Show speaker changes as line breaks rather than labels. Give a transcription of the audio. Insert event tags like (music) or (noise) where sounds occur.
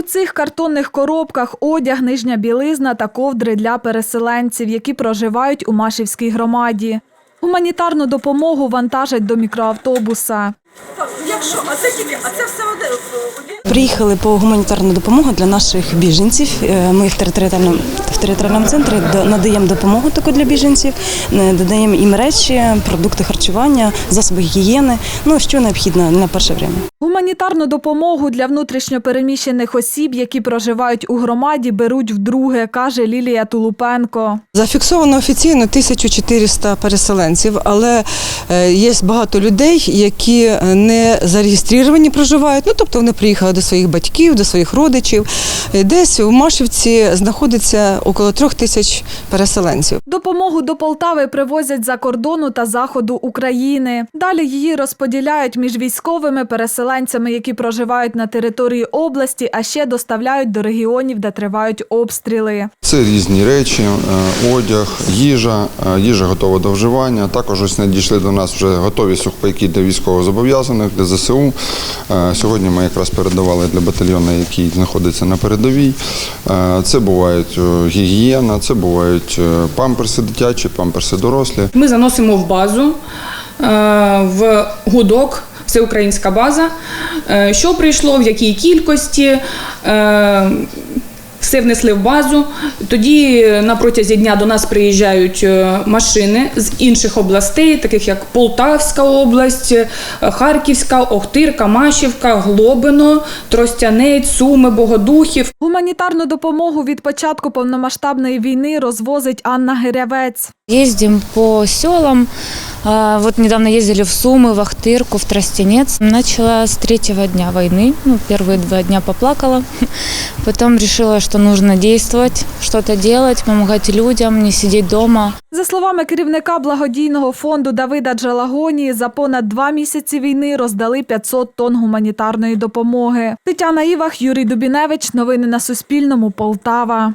У цих картонних коробках одяг, нижня білизна та ковдри для переселенців, які проживають у Машівській громаді. Гуманітарну допомогу вантажать до мікроавтобуса.
Якщо, а це тільки, а це все.
Приїхали по гуманітарну допомогу для наших біженців. Е, Ми в територіальному в територіальному центрі надаємо допомогу таку для біженців, е, додаємо їм речі, продукти харчування, засоби гігієни. Ну що необхідно на перше время.
Гуманітарну допомогу для внутрішньопереміщених осіб, які проживають у громаді, беруть вдруге, каже Лілія Тулупенко.
Зафіксовано офіційно 1400 переселенців, але е, є багато людей, які е, не зареєстровані проживають. Ну тобто вони приїхали до своїх батьків, до своїх родичів. Е, Десь у Машівці знаходиться около трьох тисяч переселенців.
Допомогу до Полтави привозять за кордону та заходу України. Далі її розподіляють між військовими переселенцями, які проживають на території області, а ще доставляють до регіонів, де тривають обстріли.
Це різні речі, е, одяг, їжа, е, їжа готова до вживання. Також ось надійшли до нас вже готові сухпайки для військовозобов'язаних, для ЗСУ. Е, Сьогодні ми якраз передавали для батальйону, який знаходиться на передовій. Це бувають гігієна, це бувають памперси дитячі, памперси дорослі.
Ми заносимо в базу, в гудок, всеукраїнська база, е, що прийшло, в якій кількості. е, Все внесли в базу. Тоді на протязі дня до нас приїжджають е, машини з інших областей, таких як Полтавська область, е, Харківська, Охтирка, Машівка, Глобино, Тростянець, Суми, Богодухів.
Гуманітарну допомогу від початку повномасштабної війни розвозить Анна Гирявець.
Ездим по селам. А, Вот недавно ездили в Сумы, в Ахтырку, в Тростенец. Начала с третьего дня войны. Ну, первые два дня поплакала. (laughs) Потом решила, что нужно действовать, что-то делать, помогать людям, не сидеть дома.
За словами керівника благодійного фонду Давида Джалагонії, за понад два місяці війни роздали 500 тонн гуманітарної допомоги. Тетяна Івах, Юрій Дубіневич. Новини на Суспільному. Полтава.